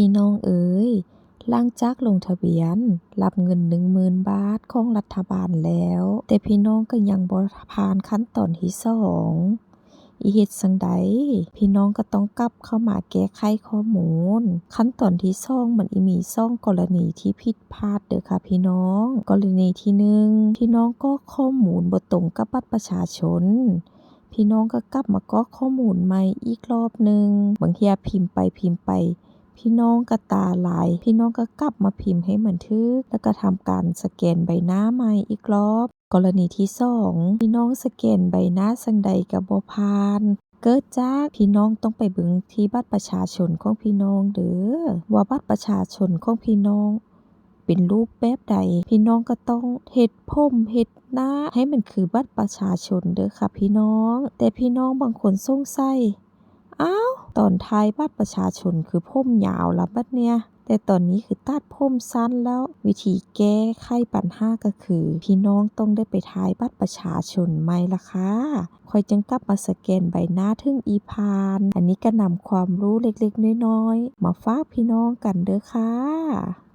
พี่น้องเอ๋ยหลังจากลงทะเบียน รับเงิน 10,000 บาทของรัฐบาลแล้ว แต่พี่น้องก็ยังบ่ผ่านขั้นตอนที่2อีเฮ็ดจั่งใด พี่น้องก็ต้องกลับเข้ามาแก้ไขข้อมูล ขั้นตอนที่2มันอีมีซ่องกรณีที่ผิดพลาดเด้อค่ะ พี่น้อง กรณีที่1พี่น้องกรอกข้อมูลบ่ตรงกับบัตรประชาชน พี่น้องก็กลับมากรอกข้อมูลใหม่อีกรอบหนึ่งบางเทียพิมพ์ไปพิมพ์ไป พี่น้องก็ตาลาย พี่น้องก็กลับมาพิมพ์ให้เหมันถูกแล้วก็ทำการสแกนใบหน้าใหม่อีกรอบ กรณีที่ 2 พี่น้องสแกนใบหน้าจั่งใดก็บ่ผ่านเกิดจากพี่น้องต้องไปเบิ่งที่บัตรประชาชนของพี่น้องเด้อว่าบัตรประชาชนของพี่น้องเป็นรูปแบบใด พี่น้องก็ต้องเฮ็ดผมเฮ็ดหน้าให้มันคือบัตรประชาชนเด้อค่ะพี่น้อง แต่พี่น้องบางคนสงสัยอ้าว ตอนท้ายบัตรประชาชนคือผมยาวล่ะบัดเนี่ยแต่ตอนนี้คือตัดผมสั้นแล้ววิธีแก้ไขปัญหาก็คือ พี่น้องต้องได้ไปท้ายบัตรประชาชนใหม่ล่ะคะคอยจึงกลับมาสแกนใบหน้าทึ่งอีพาน อันนี้ก็นำความรู้เล็กๆ น้อยๆ มาฝากพี่น้องกันเด้อค่ะ